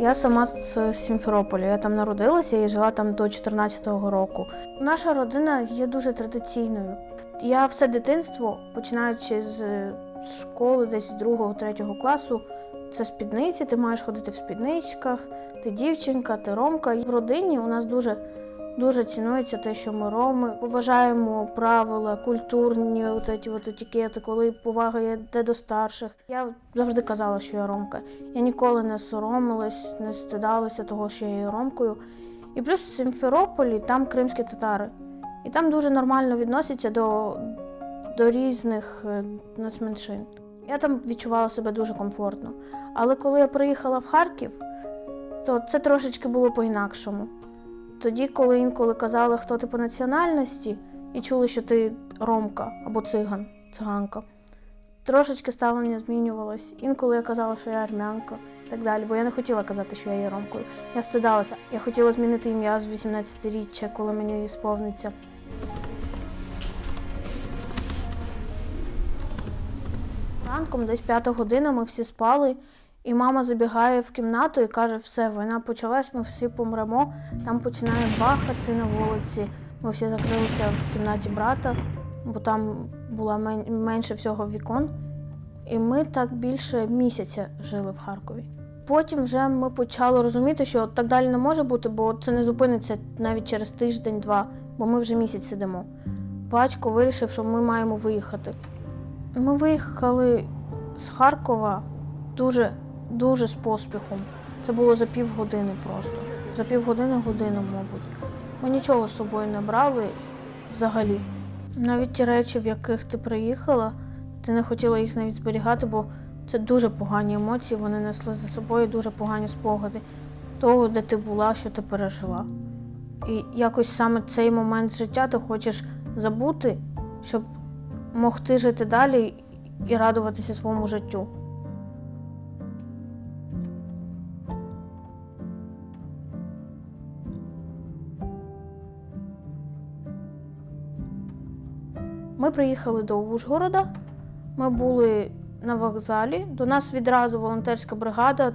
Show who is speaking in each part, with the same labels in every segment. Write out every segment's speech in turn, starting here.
Speaker 1: Я сама з Сімферополя. Я там народилася і жила там до 14-го року. Наша родина є дуже традиційною. Я все дитинство, починаючи з школи, десь з другого, третього класу, це спідниці, ти маєш ходити в спідничках, ти дівчинка, ти ромка. І в родині у нас дуже, дуже цінується те, що ми роми. Поважаємо правила, культурні от эти от етикети, коли повага йде до старших. Я завжди казала, що я ромка. Я ніколи не соромилась, не стидалася того, що я є ромкою. І плюс в Сімферополі там кримські татари. І там дуже нормально відносяться до, до різних е, нацменшин. Я там відчувала себе дуже комфортно. Але коли я приїхала в Харків, то це трошечки було по-інакшому. Тоді, коли інколи казали, хто ти по національності, і чули, що ти ромка або циган, циганка, трошечки ставлення змінювалось. Інколи я казала, що я армянка і так далі, бо я не хотіла казати, що я є ромкою. Я стидалася. Я хотіла змінити ім'я з 18-річчя, коли мені сповниться. Ранком, десь п'ята година, ми всі спали, і мама забігає в кімнату і каже: все, війна почалась, ми всі помремо. Там починає бахати на вулиці. Ми всі закрилися в кімнаті брата, бо там було менше всього вікон. І ми так більше місяця жили в Харкові. Потім вже ми почали розуміти, що так далі не може бути, бо це не зупиниться навіть через тиждень-два, бо ми вже місяць сидимо. Батько вирішив, що ми маємо виїхати. Ми виїхали з Харкова дуже, дуже з поспіхом. Це було за півгодини просто. За півгодини годину, мабуть. Ми нічого з собою не брали взагалі. Навіть ті речі, в яких ти приїхала, ти не хотіла їх навіть зберігати, бо це дуже погані емоції, вони несли за собою дуже погані спогади того, де ти була, що ти пережила. І якось саме цей момент життя ти хочеш забути, щоб могти жити далі і радуватися своєму життю. Ми приїхали до Ужгорода. Ми були на вокзалі. До нас відразу волонтерська бригада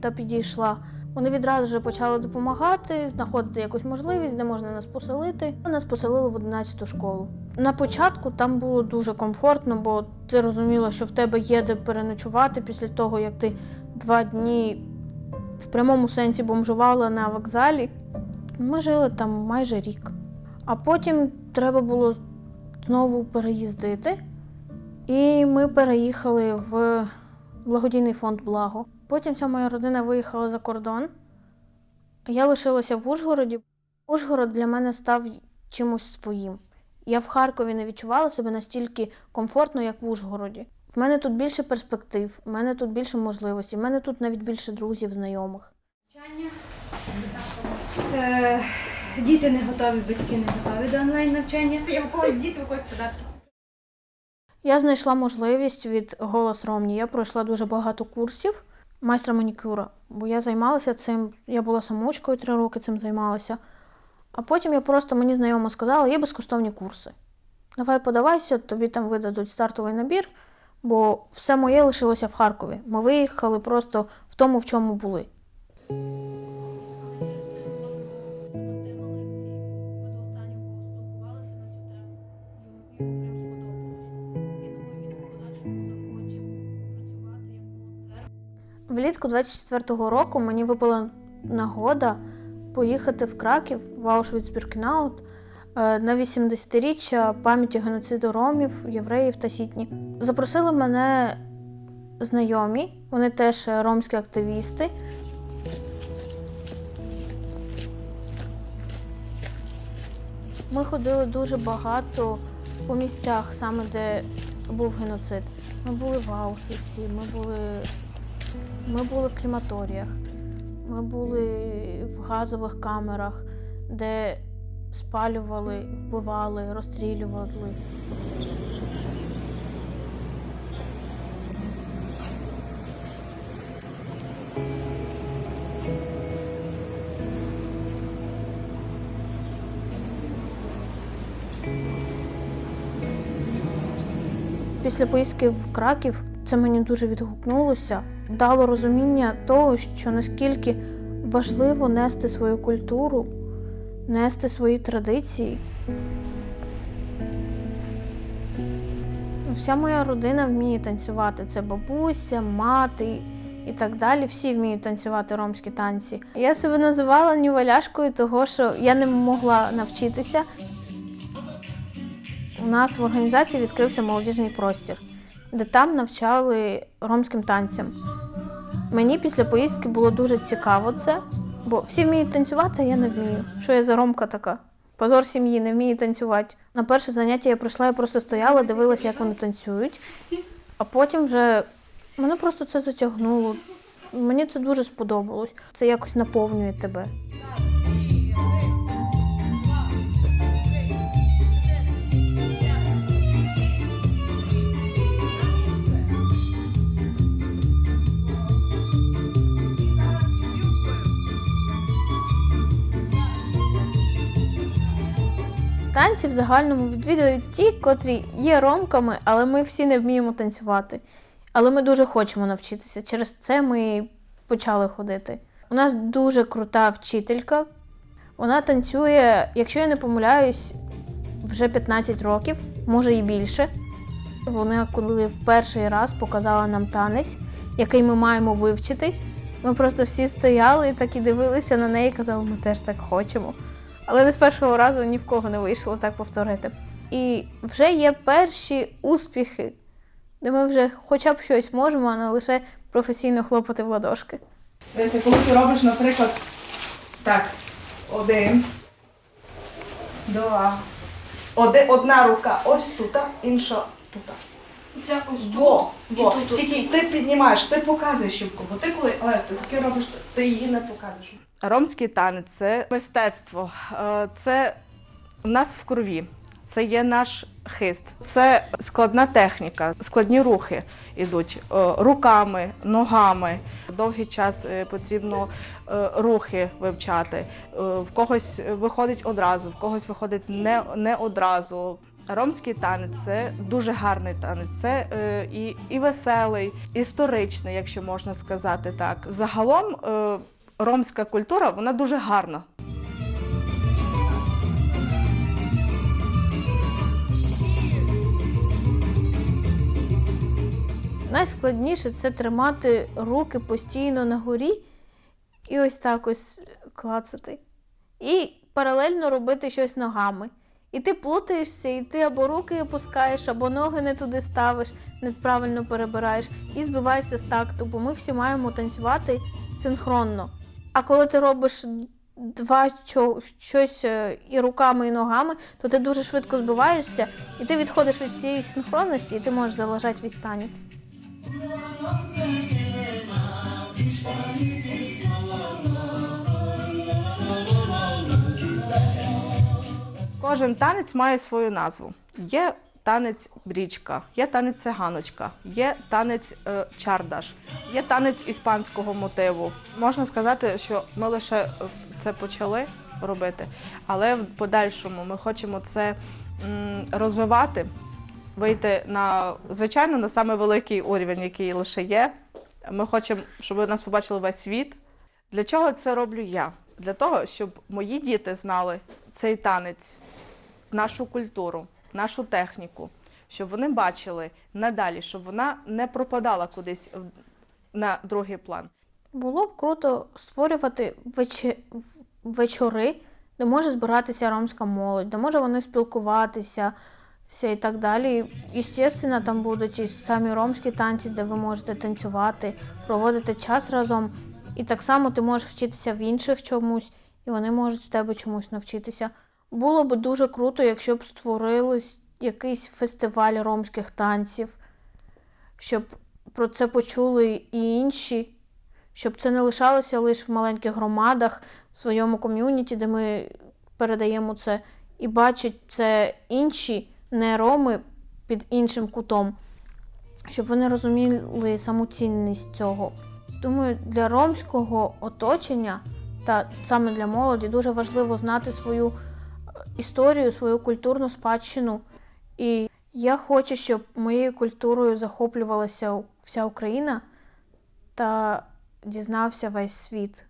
Speaker 1: та підійшла. Вони відразу вже почали допомагати, знаходити якусь можливість, де можна нас поселити. Нас поселили в 11-ту школу. На початку там було дуже комфортно, бо ти розуміла, що в тебе є де переночувати після того, як ти два дні в прямому сенсі бомжувала на вокзалі. Ми жили там майже рік. А потім треба було знову переїздити. І ми переїхали в благодійний фонд Благо. Потім вся моя родина виїхала за кордон. Я лишилася в Ужгороді. Ужгород для мене став чимось своїм. Я в Харкові не відчувала себе настільки комфортно, як в Ужгороді. В мене тут більше перспектив, в мене тут більше можливостей, в мене тут навіть більше друзів, знайомих.
Speaker 2: Діти не готові, батьки не готові до онлайн навчання.
Speaker 3: Я в когось діти, в когось податки.
Speaker 1: Я знайшла можливість від Голос Ромні. Я пройшла дуже багато курсів майстра манікюра, бо я займалася цим. Я була самочкою три роки цим займалася. А потім я просто мені знайома сказала, є безкоштовні курси. Давай подавайся, тобі там видадуть стартовий набір, бо все моє лишилося в Харкові. Ми виїхали просто в тому, в чому були. Влітку 24-го року мені випала нагода поїхати в Краків в Аушвіц-Біркенаут е, на 80-річчя пам'яті геноциду ромів, євреїв та сітні. Запросили мене знайомі, вони теж ромські активісти. Ми ходили дуже багато по місцях, саме де був геноцид. Ми були в Аушвіці, ми були ми були в крематоріях, ми були в газових камерах, де спалювали, вбивали, розстрілювали. Після поїздки в Краків Це мені дуже відгукнулося, дало розуміння того, що наскільки важливо нести свою культуру, нести свої традиції. Вся моя родина вміє танцювати. Це бабуся, мати і так далі. Всі вміють танцювати ромські танці. Я себе називала ніваляшкою, того що я не могла навчитися. У нас в організації відкрився молодіжний простір, де там навчали ромським танцям. Мені після поїздки було дуже цікаво це, бо всі вміють танцювати, а я не вмію. Що я за ромка така? Позор сім'ї, не вмію танцювати. На перше заняття я прийшла, я просто стояла, дивилася, як вони танцюють. А потім вже мене просто це затягнуло. Мені це дуже сподобалось. Це якось наповнює тебе. Танці в загальному відвідують ті, котрі є ромками, але ми всі не вміємо танцювати. Але ми дуже хочемо навчитися. Через це ми почали ходити. У нас дуже крута вчителька. Вона танцює, якщо я не помиляюсь, вже 15 років, може і більше. Вона, коли перший раз показала нам танець, який ми маємо вивчити, ми просто всі стояли і так і дивилися на неї і казали, ми теж так хочемо. Але не з першого разу ні в кого не вийшло так повторити. І вже є перші успіхи, де ми вже хоча б щось можемо, а не лише професійно хлопати в ладошки.
Speaker 3: Дивися, коли ти робиш, наприклад, так, один, два. Одна рука ось тут, інша тут. Во, во. Тільки ти піднімаєш, ти показуєш щупку, бо ти коли але ти таке робиш, ти її не показуєш. Ромський танець це мистецтво. Е, Це в нас в крові. Це є наш хист. Це складна техніка, складні рухи йдуть е, руками, ногами. Довгий час е, потрібно рухи вивчати. В когось виходить одразу, в когось виходить не, не одразу. Ромський танець це дуже гарний танець. Це е, і, і веселий, історичний, якщо можна сказати так. Загалом е, ромська культура вона дуже гарна.
Speaker 1: Найскладніше це тримати руки постійно на горі і ось так ось клацати. І паралельно робити щось ногами. І ти плутаєшся, і ти або руки опускаєш, або ноги не туди ставиш, неправильно перебираєш, і збиваєшся з такту, бо ми всі маємо танцювати синхронно. А коли ти робиш два щось е, і руками, і ногами, то ти дуже швидко збиваєшся, і ти відходиш від цієї синхронності, і ти можеш залежати від танець.
Speaker 3: Кожен танець має свою назву. Є танець брічка, є танець циганочка, є танець е, чардаш, є танець іспанського мотиву. Можна сказати, що ми лише е, це почали робити, але в подальшому ми хочемо це м, розвивати, вийти на звичайно на саме великий уровень, який лише є. Ми хочемо, щоб нас побачили весь світ. Для чого це роблю я? Для того, щоб мої діти знали цей танець, нашу культуру, нашу техніку, щоб вони бачили надалі, щоб вона не пропадала кудись на другий план.
Speaker 1: Було б круто створювати вече- вечори, де може збиратися ромська молодь, де може вони спілкуватися ся і так далі. І, Звісно, там будуть і самі ромські танці, де ви можете танцювати, проводити час разом. І так само ти можеш вчитися в інших чомусь, і вони можуть в тебе чомусь навчитися. Було б дуже круто, якщо б створили якийсь фестиваль ромських танців, щоб про це почули і інші щоб це не лишалося лише в маленьких громадах, в своєму ком'юніті, де ми передаємо це, і бачать це інші не роми під іншим кутом, щоб вони розуміли саму цінність цього. Думаю, для ромського оточення та саме для молоді дуже важливо знати свою історію, свою культурну спадщину. І я хочу, щоб моєю культурою захоплювалася вся Україна та дізнався весь світ.